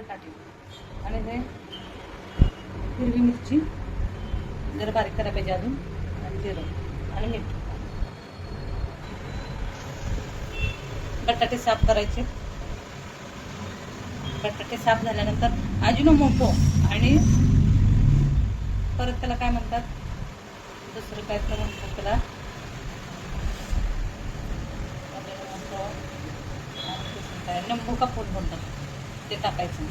बटाटे आणि हे हिरवी मिरची जरा बारीक करायला पाहिजे अजून आणि जिरं आणि मीठ. बटाटे साफ करायचे. बटाटे साफ झाल्यानंतर अजिनोमोटो आणि परत त्याला काय म्हणतात? दुसरं काय तर म्हणतात त्याला? अजिनोमोटो लिंबू का फूल म्हणतात. ते टाकायचं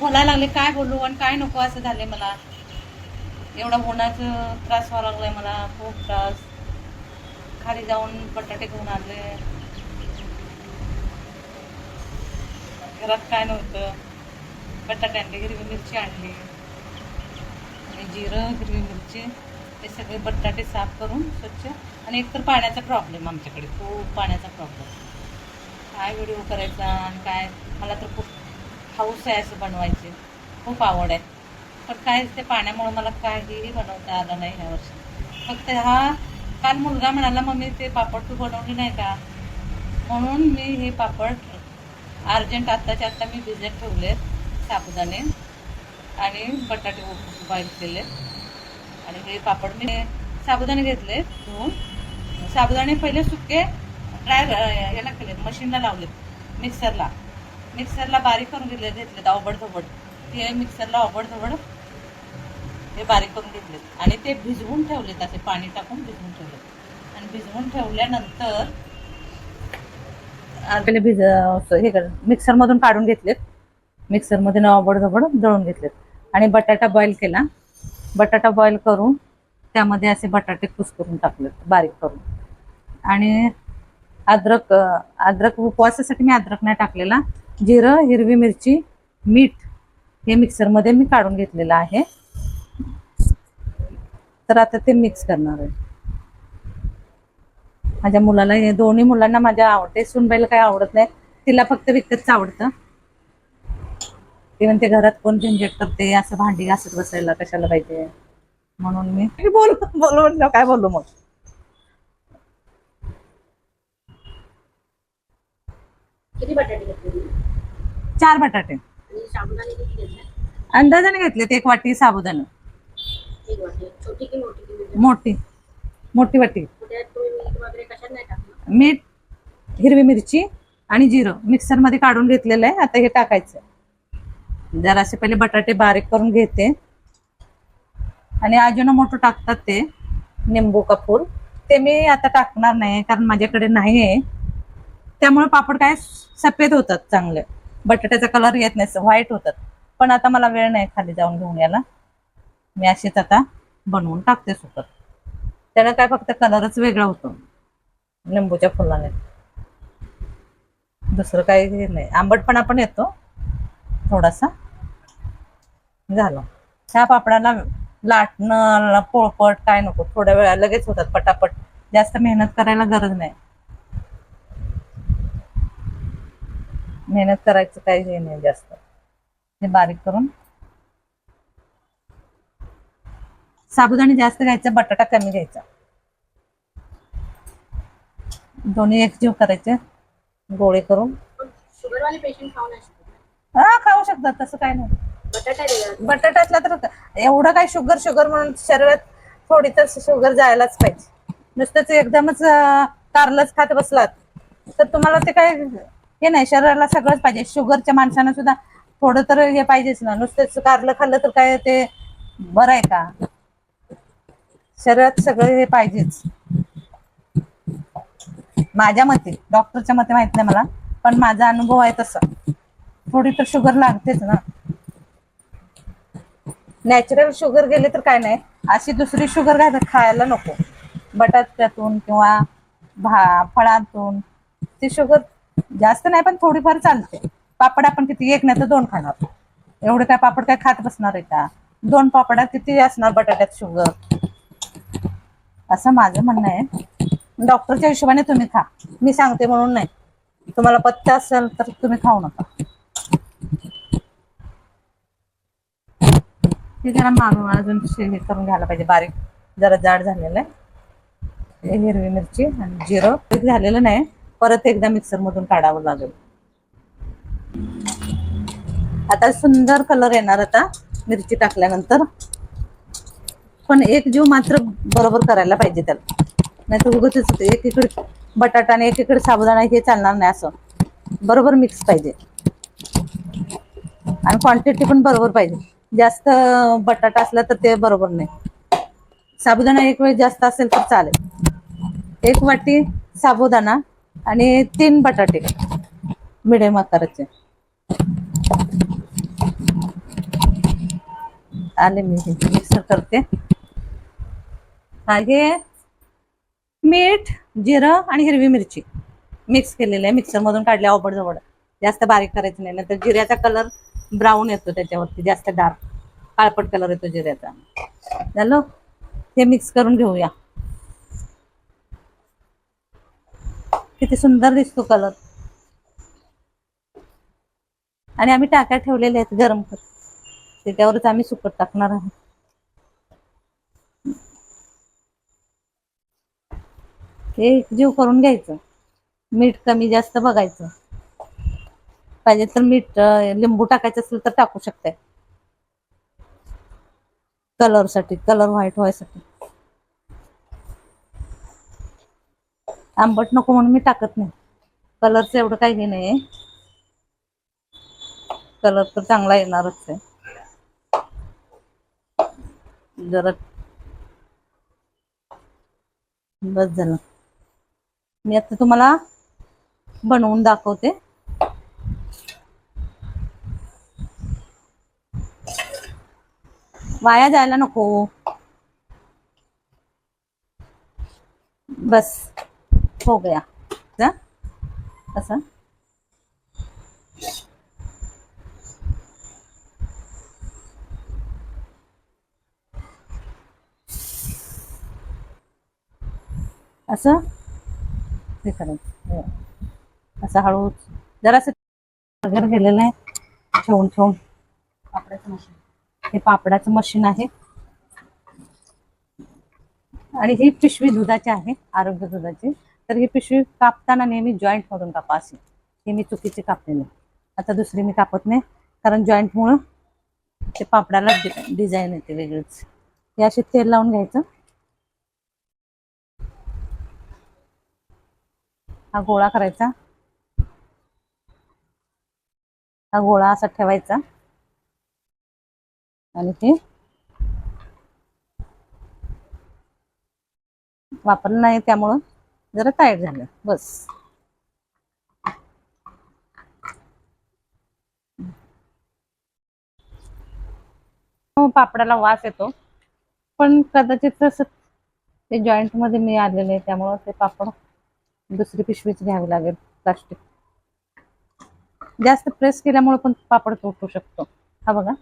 बोलायला लागले काय बोलू आणि काय नको असं झाले मला. एवढा होण्याचं त्रास व्हावा लागलाय मला खूप त्रास. खाली जाऊन बटाटे घेऊन आले. घरात काय नव्हतं. बटाटे आणले हिरवी मिरची आणली. आणि जिरं हिरवी मिरची हे सगळे बटाटे साफ करून स्वच्छ. आणि एकतर पाण्याचा प्रॉब्लेम आमच्याकडे खूप पाण्याचा प्रॉब्लेम काय व्हिडिओ करायचा आणि काय? मला तर खूप हाऊस आहे असं बनवायचे. खूप आवड आहे. पण काय ते पाण्यामुळं मला काहीही बनवता आलं नाही ह्या वर्षी. फक्त हा काल मुलगा म्हणाला मम्मी ते पापड तू बनवली नाही का? म्हणून मी हे पापड अर्जंट आत्ताच्या आत्ता मी भिजत ठेवले साबुदाणे आणि बटाटे बॉईल केले आणि हे पापड मी साबुदाणे घेतले धुवून. साबुदाणे पहिले सुके ड्राय याला केले मशीनला लावलेत मिक्सरला. मिक्सरला बारीक करून घेतले घेतलेत अवबड धोबड ते मिक्सरला अवबड धोबड हे बारीक करून घेतलेत. आणि ते भिजवून ठेवलेत असे पाणी टाकून भिजवून ठेवलेत. आणि भिजवून ठेवल्यानंतर पहिले भिज हे कर मिक्सरमधून काढून घेतलेत. मिक्सरमध्ये नवाबड धबड दळून घेतलेत. आणि बटाटा बॉईल केला. बटाटा बॉईल करून त्यामध्ये असे बटाटे कुस करून टाकलेत बारीक करून. आणि अद्रक अद्रक उपवासासाठी मी अद्रक नाही टाकलेला. जिरं हिरवी मिरची मीठ हे मिक्सरमध्ये मी काढून घेतलेलं आहे. तर आता ते मिक्स करणार आहे. माझ्या मुलाला हे दोन्ही मुलांना माझ्या आवडते. सुनबाईला काही आवडत नाही. तिला फक्त विकतच आवडतं. ते म्हणते घरात कोण झंझट करते? असं भांडी घासत बसायला कशाला पाहिजे? म्हणून मी बोल बोल म्हणलं काय बोलू मग? किती बटाटे घेतले? चार बटाटे. अंदाजाने घेतलेत एक वाटी साबुदाणा. एक वाटी. छोटी की मोठी? मोठी? मोठी. वाटी. मीठ मीठ हिरवी मिरची आणि जिरं. मिक्सरमध्ये काढून घेतलेलं आहे आता हे टाकायचं जरासे पहिले बटाटे बारीक करून घेते. आणि अजिनोमोटो टाकतात ते निंबू कपूर ते मी आता टाकणार नाही कारण माझ्याकडे नाही आहे त्यामुळे पापड काय सफेद होतात चांगले. बटाट्याचा कलर येत नाही व्हाईट होतात. पण आता मला वेळ नाही खाली जाऊन घेऊन यायला. मी अशीच आता बनवून टाकते सुकत. त्याला काय फक्त कलरच वेगळा होतो. लिंबूच्या फुलाने. दुसरं काही हे नाही. आंबटपणा पण येतो. थोडासा. झालं. ह्या पापडाला लाटणं पोळपट काय नको. थोड्या वेळा लगेच होतात पटापट. जास्त मेहनत करायला गरज नाही. मेहनत करायचं काही हे नाही जास्त. हे बारीक करून. साबुदाणे जास्त घ्यायचं बटाटा कमी घ्यायचा. दोन्ही एकजीव करायचे गोळे करून. हा खाऊ शकतात तसं काय नाही. बटाटा बटाट्यातला तर एवढं काय शुगर शुगर म्हणून शरीरात थोडी तर शुगर जायलाच पाहिजे. नुसतंच एकदमच कारलंच खात बसलात. तर तुम्हाला ते काय हे नाही शरीराला सगळंच पाहिजे. शुगरच्या माणसानं सुद्धा थोडं तर हे पाहिजेच ना. नुसतंच कारलं खाल्लं तर काय ते बरं आहे का? शरीरात सगळं हे पाहिजेच. माझ्या मते डॉक्टरच्या मते माहीत नाही मला पण माझा अनुभव आहे तसा. थोडी तर शुगर लागतेच ना. नॅचरल शुगर गेले तर काय नाही. अशी दुसरी शुगर काय खायला नको. बटाट्यातून किंवा भा फळातून. ती शुगर जास्त नाही पण थोडीफार चालते. पापड आपण किती एक नाही तर दोन खाणार. एवढे काय पापड काय खात बसणार आहे का? दोन पापडात किती असणार बटाट्यात शुगर? असं माझं म्हणणं आहे. डॉक्टरच्या हिशोबाने तुम्ही खा. मी सांगते म्हणून नाही. तुम्हाला पथ्य असेल तर तुम्ही खाऊ नका. हे जरा मारून अजून हे करून घ्यायला पाहिजे. बारीक जरा जाड झालेलं आहे. हिरवी मिरची आणि जिरं. झालेलं नाही. परत एकदा मिक्सर मधून काढावं लागेल. आता सुंदर कलर येणार आता मिरची टाकल्यानंतर. पण एक जीव मात्र बरोबर करायला पाहिजे त्याला. नाही तर एक इकडे बटाटा आणि एकीकडे साबुदाणा हे चालणार नाही असं. बरोबर मिक्स पाहिजे. आणि क्वांटिटी पण बरोबर पाहिजे. जास्त बटाटा असला तर ते बरोबर नाही. साबुदाणा एक वेळ जास्त असेल तर चालेल. एक वाटी साबुदाणा आणि तीन बटाटे मिडियम आकाराचे. आले मी मिक्सर करते. हा मीठ जिरं आणि हिरवी मिरची मिक्स केलेली आहे. मिक्सर मधून काढले अवबड जवळ. जास्त बारीक करायचं नाही नाहीतर जिऱ्याचा कलर ब्राऊन येतो त्याच्यावरती जास्त डार्क काळपट कलर येतो जिऱ्याचा. झालं? हे मिक्स करून घेऊया. किती सुंदर दिसतो कलर. आणि आम्ही टाक्या ठेवलेल्या आहेत गरम कर त्याच्यावरच आम्ही सुकट टाकणार आहोत. हे जीव करून घ्यायचं. मीठ कमी जास्त बघायचं. पाहिजे तर मीठ लिंबू टाकायचं असेल तर टाकू शकते कलरसाठी कलर व्हाईट व्हायसाठी. आंबट नको म्हणून मी टाकत नाही. कलरचं एवढं काही हे नाही कलर तर चांगला येणारच आहे. जरा बस झालं. मी आता तुम्हाला बनवून दाखवते. वाया जायला नको. बस. हो गया. जा. असं. असं. हे करायचं हो. असं हळू जरासं वगैरे गेलेलं आहे. ठेवून ठेवून पापडाचं मशीन हे पापडाचं मशीन आहे. आणि ही पिशवी दुधाची आहे. आरोग्य दुधाची. तर ही पिशवी कापताना नेहमी जॉईंट मधून कापा अशी. हे मी चुकीची कापलेली. आता दुसरी मी कापत नाही कारण जॉईंटमुळं ते पापडाला डिझाईन येते वेगळीच. हे असे तेल लावून घ्यायचं. हा गोळा करायचा. हा गोळा असा ठेवायचा. आणि हे वापरलं नाही त्यामुळं. जरा तयार झालं. बस. हो, पापडाला वास येतो. पण कदाचित तसं ते जॉईंटमध्ये मी आलेले आहे त्यामुळं ते पापड दुसरी पिशवीच घ्यावी लागेल प्लास्टिक जास्त प्रेस केल्यामुळे पण पापड तुटू शकतो. हा बघा.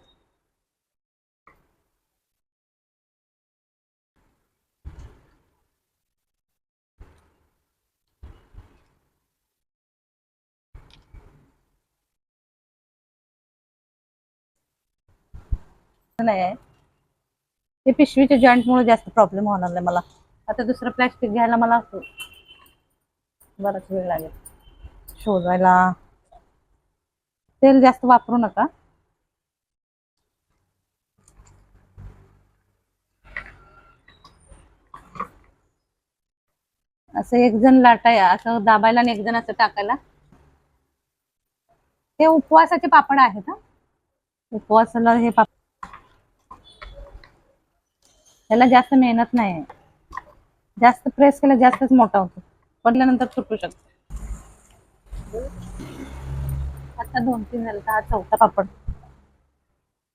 नाही आहे पिशवीच्या जॉईंट मुळे जास्त प्रॉब्लेम होणार नाही मला. आता दुसरं प्लॅस्टिक घ्यायला मला बराच वेळ लागेल. शोधायला. तेल जास्त वापरू नका. असं एक जण लाटाय असं दाबायला आणि एक जण असं टाकायला. हे उपवासाचे पापड आहेत ना उपवासाला हे पापड त्याला जास्त मेहनत नाही आहे. जास्त प्रेस केला जास्तच मोठा होतो. पडल्यानंतर तुटू शकतो. आता दोन तीन झाले हा चौथा पापड.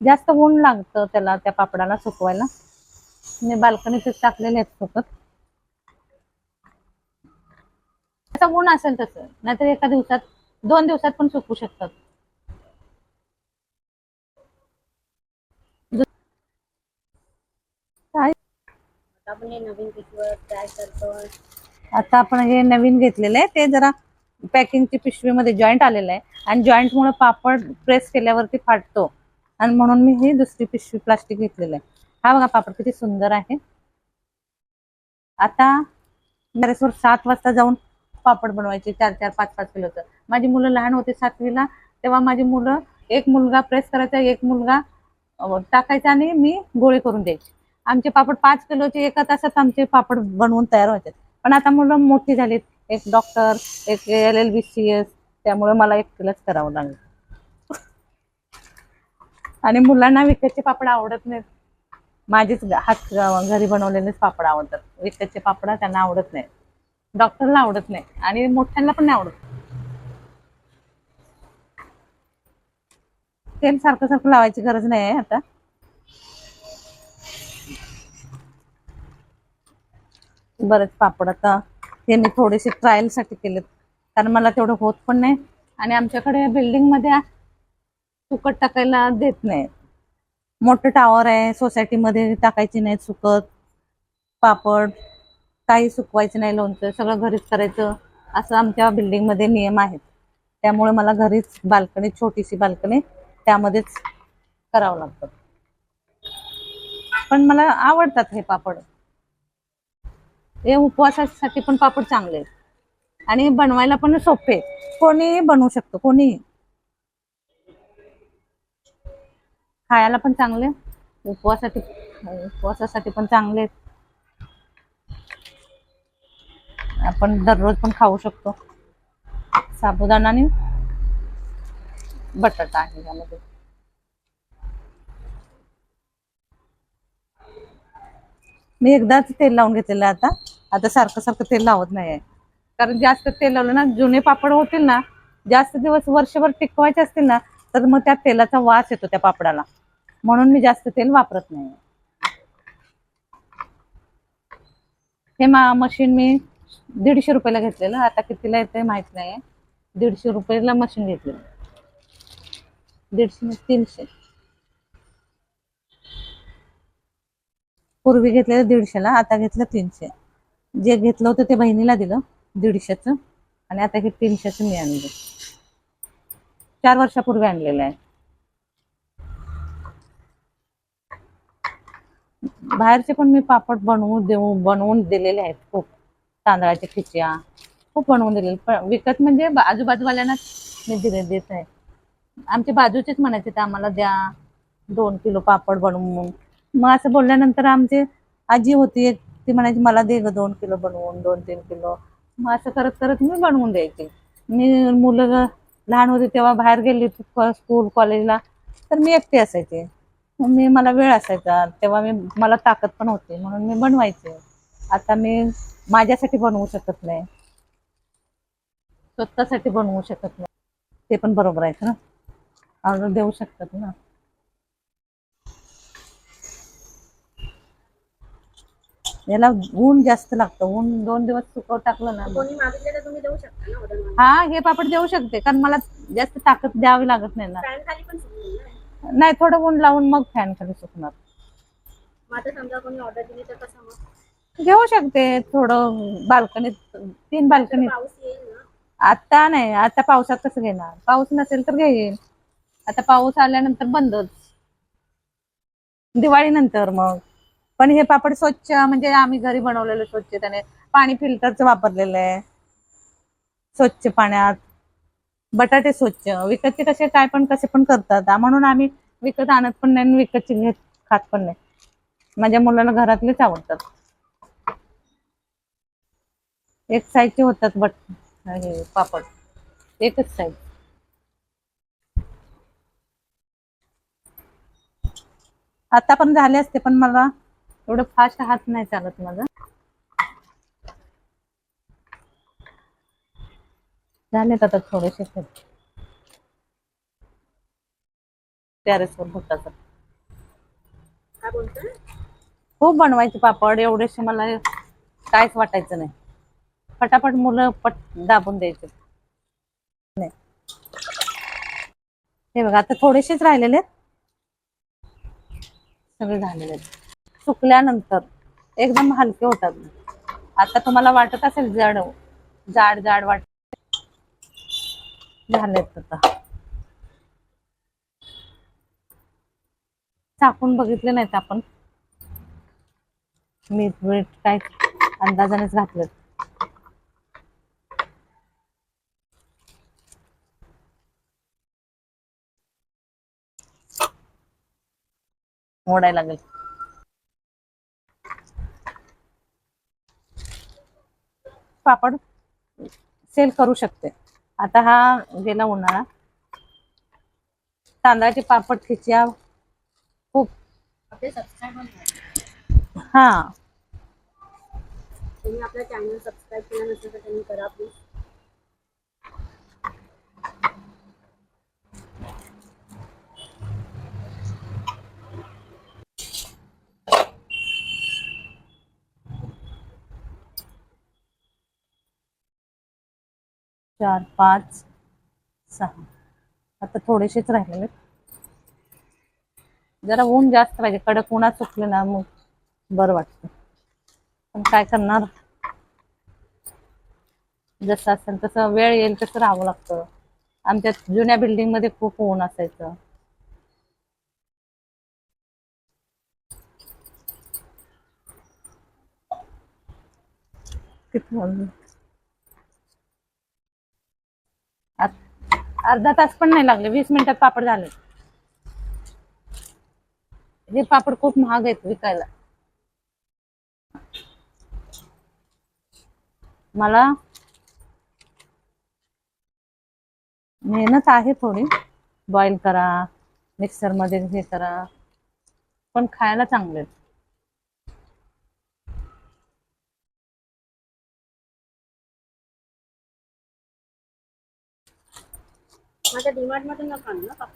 जास्त ऊन लागतं त्याला त्या पापडाला सुकवायला. मी बाल्कनीतच टाकलेले आहेत फक्त त्याचा ऊन असेल तसं नाहीतर एका दिवसात दोन दिवसात पण सुकू शकतात काय आता आपण हे नवीन ट्राय करतो. आता आपण हे नवीन घेतलेलं आहे. ते जरा पॅकिंगची पिशवीमध्ये जॉईंट आलेलं आहे. आणि जॉईंटमुळे पापड प्रेस केल्यावरती फाटतो. आणि म्हणून मी ही दुसरी पिशवी प्लास्टिक घेतलेलं आहे. हा बघा पापड किती सुंदर आहे. आता टेरेसवर सात वाजता जाऊन पापड बनवायचे. चार चार पाच पाच किलोचं. माझी मुलं लहान होते सातवीला. तेव्हा माझी मुलं एक मुलगा प्रेस करायचा एक मुलगा टाकायचा आणि मी गोळे करून द्यायची. आमचे पापड पाच किलोचे एका तासात आमचे पापड बनवून तयार व्हायचे. पण आता मुलं मोठी झालीत. एक डॉक्टर एक L L B C S त्यामुळे मला एकटीलाच करावं लागलं. आणि मुलांना विकतचे पापड आवडत नाहीत. माझेच हात घरी बनवलेलेच पापड आवडतात. विकतचे पापड त्यांना आवडत नाही डॉक्टरला आवडत नाही. आणि मोठ्यांना पण नाही आवडत. तेल सारखं सारखं लावायची गरज नाही आता. बरेच पापड आता हे मी थोडेसे ट्रायलसाठी केलेत. कारण मला तेवढं होत पण नाही. आणि आमच्याकडे बिल्डिंगमध्ये सुकट टाकायला देत नाही मोठं टावर आहे सोसायटीमध्ये टाकायची नाहीत सुकत. पापड काही सुकवायचं नाही लोणचं सगळं घरीच करायचं. असं आमच्या बिल्डिंगमध्ये नियम आहेत. त्यामुळे मला घरीच बाल्कनी छोटीशी बाल्कनी त्यामध्येच करावं लागतं. पण मला आवडतात हे पापड. हे उपवासासाठी पण पापड चांगले आहेत. आणि बनवायला पण सोपे कोणी बनवू शकतो कोणी खायला पण चांगले उपवासासाठी उपवासासाठी पण चांगले आहेत. आपण दररोज पण खाऊ शकतो. साबुदाणा आणि बटाटा आहे यामध्ये. मी एकदाच तेल लावून घेतलेलं आता. आता सारखं सारखं तेल लावत नाही आहे. कारण जास्त तेल लावलं ना जुने पापड होतील ना जास्त दिवस वर्षभर टिकवायचे असतील ना तर मग त्या तेलाचा वास येतो त्या पापडाला. म्हणून मी जास्त तेल वापरत नाही. हे मा मशीन मी दीडशे रुपयाला घेतलेलं. आता कितीला येते माहीत नाही दीडशे रुपयाला मशीन घेतलेलं. दीडशे तीनशे. पूर्वी घेतलेलं दीडशेला आता घेतलं तीनशे. जे घेतलं होतं ते बहिणीला दिलं दीडशेचं. आणि आता हे तीनशेचं मी आणलं. चार वर्षापूर्वी आणलेलं आहे. बाहेरचे पण मी पापड बनवून देऊ बनवून दिलेले आहेत खूप. तांदळाच्या खिच्या खूप बनवून दिलेले. पण विकत म्हणजे आजूबाजूवाल्यांनाच आजूबाजूवाल्यांना मी दिले देत आहे. आमचे बाजूचेच म्हणायचे ते आम्हाला द्या दोन किलो पापड बनवून. मग असं बोलल्यानंतर आमची आजी होती एक ती म्हणायची मला दे ग दोन किलो बनवून दोन तीन किलो. मग असं करत करत मी बनवून द्यायचे. मी मुलं लहान होती तेव्हा बाहेर गेली स्कूल कॉलेजला तर मी एकटी असायचे. मी मला वेळ असायचा. तेव्हा मी मला ताकद पण होती. म्हणून मी बनवायचे. आता मी माझ्यासाठी बनवू शकत नाही. स्वतःसाठी बनवू शकत नाही. ते पण बरोबर आहे ना ऑर्डर देऊ शकतात ना. याला ऊन जास्त लागतं. ऊन दोन दिवस सुकव टाकलं ना. कोणी मागितलं तर तुम्ही देऊ शकता ना ऑर्डर हा हे पापड देऊ शकते कारण मला जास्त ताकद द्यावी लागत नाही ना. फॅन खाली पण सुकतील ना. नाही थोडं ऊन लावून मग फॅन खाली सुकणार. मग आता समजा कोणी ऑर्डर दिली तर कसं मग? घेऊ शकते थोडं बाल्कनीत तीन बाल्कनीत पाऊस येईल ना. आता नाही आता पावसात कसं घेणार. पाऊस नसेल तर घेईन. आता पाऊस आल्यानंतर बंदच. दिवाळीनंतर मग. पण हे पापड स्वच्छ म्हणजे आम्ही घरी बनवलेलं स्वच्छ त्याने पाणी फिल्टरचं वापरलेलं आहे. स्वच्छ पाण्यात. बटाटे स्वच्छ. विकतचे कसे काय पण कसे पण करतात. म्हणून आम्ही विकत आणत पण नाही आणि विकतचे घेत खात पण नाही. माझ्या मुलाला घरातलेच आवडतात. एक साईजचे होतात बट हे पापड. एकच साईज आता पण झाले असते पण मला एवढं फास्ट हात नाही चालत माझा. झालेत आता थोडेसे टेरेसवर बोलतोय? खूप बनवायचे पापड एवढेसे मला काहीच वाटायचं नाही. पटापट मुलं पट दाबून द्यायचे. नाही. हे बघा आता थोडेसेच राहिलेले आहेत. सगळे झालेले आहेत. सुकल्यानंतर एकदम हलके होतात. आता तुम्हाला वाटत असेल जड जाड जाड वाटत झालेत आता. चाकून बघितले नाहीत आपण. मीठ मीठ काय अंदाजानेच घातलं मोडायला लागेल. पापड सेल करू शकते. आता हा गेला उन्हाळा. तांदळाचे पापड खिच्या खूप हा. तुम्ही आपल्या चॅनल सबस्क्राईब केलं नसेल तर त्यांनी करा प्लीज चार पाच सहा. आता थोडेसेच राहिलेले जरा ऊन जास्त पाहिजे. कडक उन्हात चुकले ना मग बरं वाटतं. पण काय करणार? जसं असेल तसं वेळ येईल तसं राहावं लागतं. आमच्या जुन्या बिल्डिंगमध्ये खूप ऊन असायचं. किती वाजले? आत- अर्धा तास पण नाही लागले. वीस मिनिटात पापड झाले. हे पापड खूप महाग आहेत विकायला. मला मेहनत आहे थोडी. बॉईल करा मिक्सरमध्ये हे करा. पण खायला चांगले माझ्या मधून नका आणू ना पापड.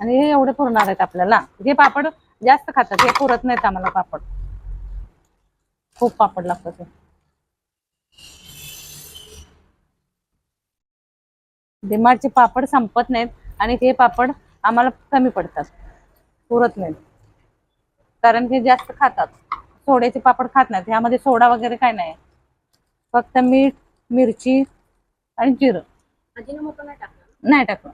आणि हे एवढे पुरणार आहेत आपल्याला. हे पापड जास्त खातात. हे पुरत नाहीत आम्हाला पापड. खूप पापड लागतात हे. डिमार्टचे पापड संपत नाहीत आणि हे पापड आम्हाला कमी पडतात. पुरत नाहीत. कारण हे जास्त खातात. सोड्याचे पापड खात नाहीत. ह्यामध्ये सोडा वगैरे काय नाही. फक्त मीठ मिरची आणि जिरं. अजिनोमोटो नाही टाकणार. नाही टाकलं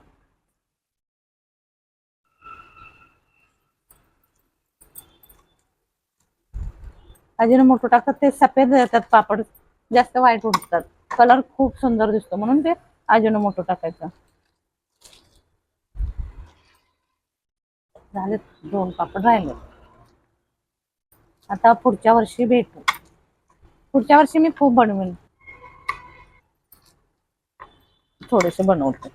अजिनोमोटो टाकतात ते सफेद येतात पापड. जास्त वाईट उठतात कलर खूप सुंदर दिसतो म्हणून ते अजिनोमोटो टाकायचं. झाले दोन पापड राहिले. आता पुढच्या वर्षी भेटू. पुढच्या वर्षी मी खूप बनवेन. थोडेसे बनवते.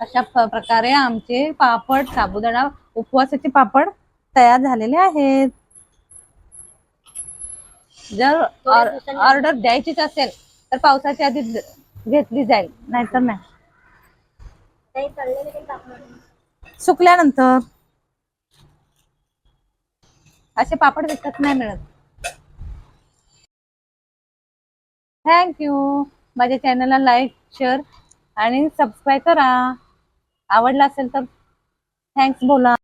अशा प्रकारे आमचे पापड साबुदाणा उपवासाचे पापड तयार झालेले आहेत. जर ऑर्डर द्यायचीच असेल तर पावसाच्या आधी घेतली जाईल नाहीतर नाही. सुकल्यानंतर असे पापड विकत नाही मिळत. थँक्यू माझ्या चॅनलला लाईक शेअर आणि सबस्क्राईब करा. आवडला असेल तर थँक्स बोला.